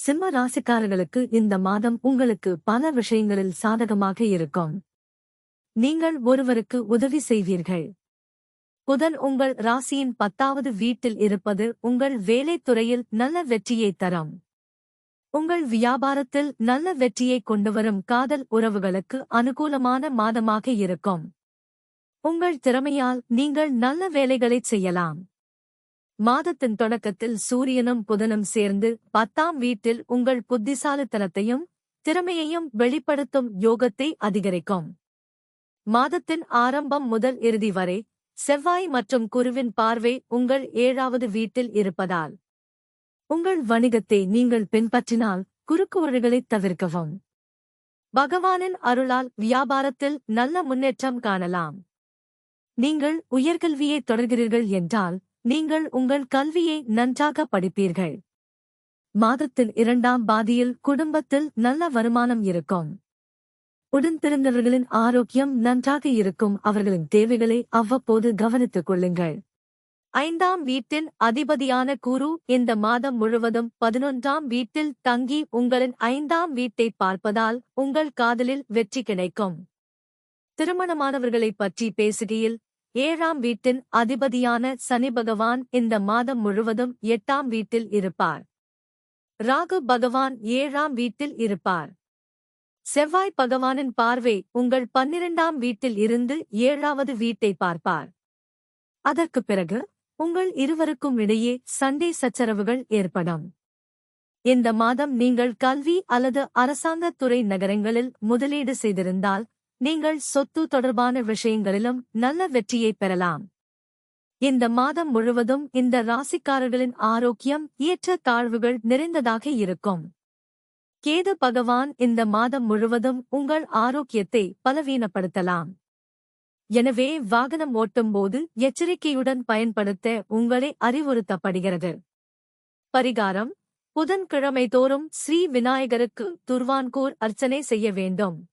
சிம்ம ராசிக்காரர்களுக்கு இந்த மாதம் உங்களுக்கு பல விஷயங்களில் சாதகமாக இருக்கும். நீங்கள் ஒருவருக்கு உதவி செய்வீர்கள். புதன் உங்கள் ராசியின் பத்தாவது வீட்டில் இருப்பது உங்கள் வேலைத் துறையில் நல்ல வெற்றியை தரும். உங்கள் வியாபாரத்தில் நல்ல வெற்றியை கொண்டுவரும் காதல் உறவுகளுக்கு அனுகூலமான மாதமாக இருக்கும். உங்கள் திறமையால் நீங்கள் நல்ல வேலைகளைச் செய்யலாம். மாதத்தின் தொடக்கத்தில் சூரியனும் புதனும் சேர்ந்து பத்தாம் வீட்டில் உங்கள் புத்திசாலித்தனத்தையும் திறமையையும் வெளிப்படுத்தும் யோகத்தை அதிகரிக்கும். மாதத்தின் ஆரம்பம் முதல் இறுதி வரை செவ்வாய் மற்றும் குருவின் பார்வை உங்கள் ஏழாவது வீட்டில் இருப்பதால் உங்கள் வணிகத்தை நீங்கள் பின்பற்றினால் குறுக்கு வழிகளைத் தவிர்க்கவும். பகவானின் அருளால் வியாபாரத்தில் நல்ல முன்னேற்றம் காணலாம். நீங்கள் உயர்கல்வியை தொடர்கிறீர்கள் என்றால் நீங்கள் உங்கள் கல்வியை நன்றாக படிப்பீர்கள். மாதத்தின் இரண்டாம் பாதியில் குடும்பத்தில் நல்ல வருமானம் இருக்கும். உடன்பிறந்தவர்களின் ஆரோக்கியம் நன்றாக இருக்கும். அவர்களின் தேவைகளை அவ்வப்போது கவனித்துக் கொள்ளுங்கள். ஐந்தாம் வீட்டின் அதிபதியான குரு இந்த மாதம் முழுவதும் பதினொன்றாம் வீட்டில் தங்கி உங்களின் ஐந்தாம் வீட்டை பார்ப்பதால் உங்கள் காதலில் வெற்றி கிடைக்கும். திருமணமானவர்களைப் பற்றி பேசுகையில் ஏழாம் வீட்டின் அதிபதியான சனி பகவான் இந்த மாதம் முழுவதும் எட்டாம் வீட்டில் இருப்பார். ராகு பகவான் ஏழாம் வீட்டில் இருப்பார். செவ்வாய் பகவானின் பார்வை உங்கள் பன்னிரண்டாம் வீட்டில் இருந்து ஏழாவது வீட்டை பார்ப்பார். அதற்குப் பிறகு உங்கள் இருவருக்கும் இடையே சண்டை சச்சரவுகள் ஏற்படும். இந்த மாதம் நீங்கள் கல்வி அல்லது அரசாங்கத் துறை நகரங்களில் முதலீடு செய்திருந்தால் நீங்கள் சொத்து தொடர்பான விஷயங்களிலும் நல்ல வெற்றியை பெறலாம். இந்த மாதம் முழுவதும் இந்த ராசிக்காரர்களின் ஆரோக்கியம் ஏற்ற தாழ்வுகள் நிறைந்ததாக இருக்கும். கேது பகவான் இந்த மாதம் முழுவதும் உங்கள் ஆரோக்கியத்தை பலவீனப்படுத்தலாம். எனவே வாகனம் ஓட்டும்போது எச்சரிக்கையுடன் பயன்படுத்த உங்களை அறிவுறுத்தப்படுகிறது. பரிகாரம் புதன்கிழமை தோறும் ஸ்ரீ விநாயகருக்கு துர்வான்கூர் அர்ச்சனை செய்ய வேண்டும்.